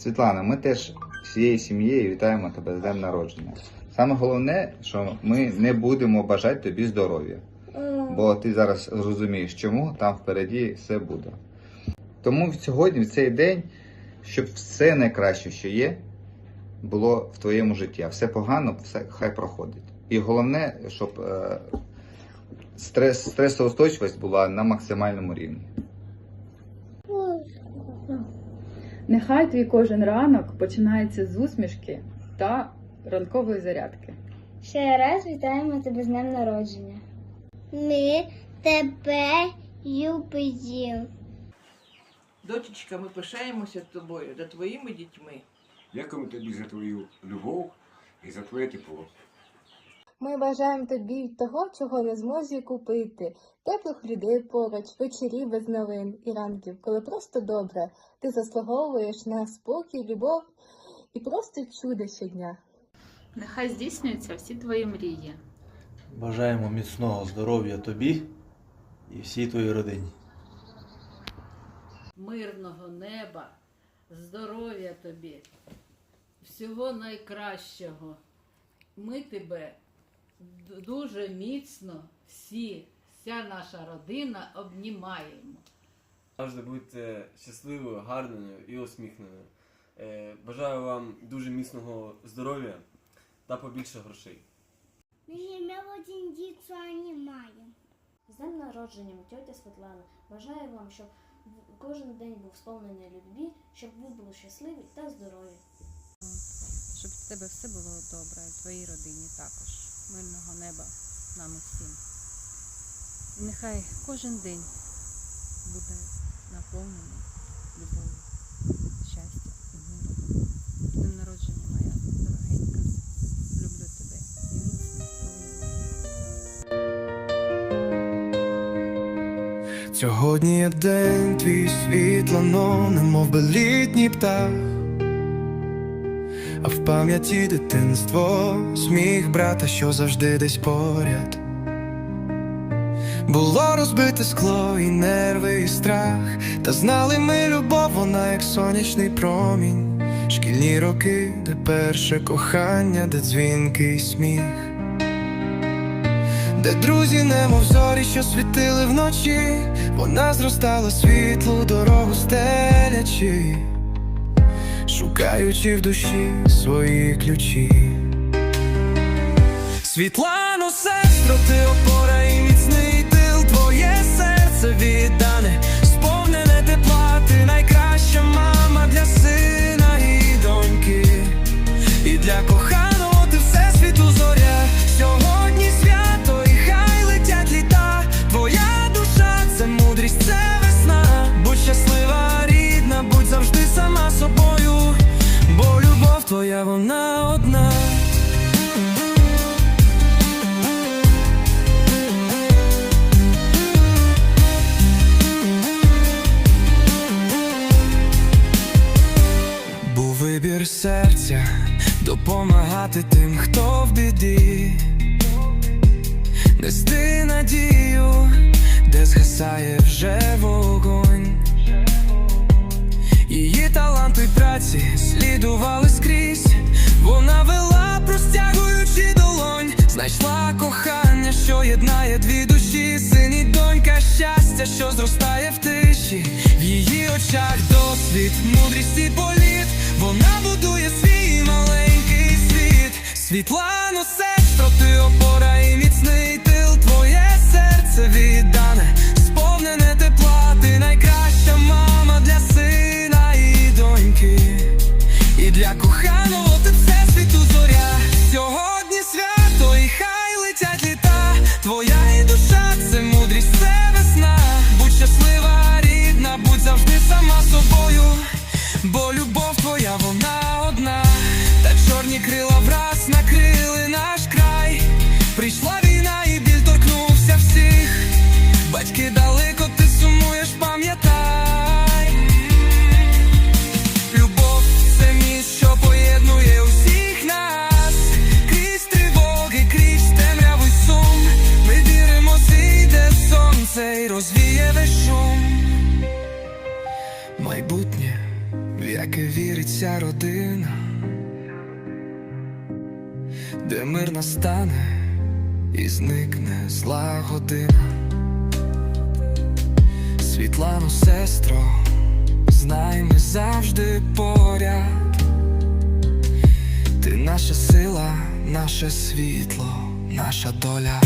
Світлана, ми теж всією сім'єю вітаємо тебе з днем народження. Саме головне, що ми не будемо бажати тобі здоров'я, бо ти зараз зрозумієш, чому там впереді все буде. Тому сьогодні, в цей день, щоб все найкраще, що є, було в твоєму житті, а все погано, все хай проходить. І головне, щоб е, стрес, стресоустойчивість була на максимальному рівні. Нехай твій кожен ранок починається з усмішки та ранкової зарядки. Ще раз вітаємо тебе з днем народження. Ми тебе любимо. Дочечка, ми пишаємося тобою та твоїми дітьми. Дякуємо тобі за твою любов і за твоє тепло. Ми бажаємо тобі того, чого не зможі купити, теплих людей поруч, вечорів без новин і ранків, коли просто добре, ти заслуговуєш на спокій, любов і просто чудо щодня. Нехай здійснюються всі твої мрії. Бажаємо міцного здоров'я тобі і всій твоїй родині. мирного неба, здоров'я тобі, всього найкращого. Ми тебе дуже міцно всі, вся наша родина обнімаємо. Завжди будьте щасливою, гарною і усміхненою. Е, Бажаю вам дуже міцного здоров'я та побільше грошей. В один день, що. З днем народженням, тьотя Світлана. Бажаю вам, щоб кожен день був сповнений любві, щоб ви були щасливі та здорові. Щоб в тебе все було добре, в твоїй родині також. Мирного неба нам усім. І нехай кожен день буде наповнений любов'ю, щастя і миром. З Днем народження, моя дорогенька. Люблю тебе і міцно. Сьогодні є день твій світло, но немов би літній птах, а в пам'яті дитинство, сміх брата, що завжди десь поряд. Було розбите скло і нерви, і страх, та знали ми любов, вона як сонячний промінь, шкільні роки, де перше кохання, де дзвінкий сміх. Де друзі немов зорі, що світили вночі, вона зростала світлу дорогу стелячи, шукаючи в душі свої ключі. Світлано, сестро, ти опора і міцний тил, твоє серце віддане, вибір серця допомагати тим, хто в біді, нести надію, де згасає вже вогонь. Її таланту й праці слідували скрізь. Вона вела, простягуючи долонь, знайшла кохання, що єднає дві душі, син і донька, щастя, що зростає в тиші. В її очах досвід, мудрість і політ. Вона будує свій маленький світ. Світлано, сестро, ти опора і міцний тил, твоє серце віддане, сповнене тепла, ти найкраща мама для сина і доньки. І для коханого яке вірить ця родина, де мир настане і зникне зла година. Світлану, сестро, знай ми завжди поряд. Ти наша сила, наше світло, наша доля.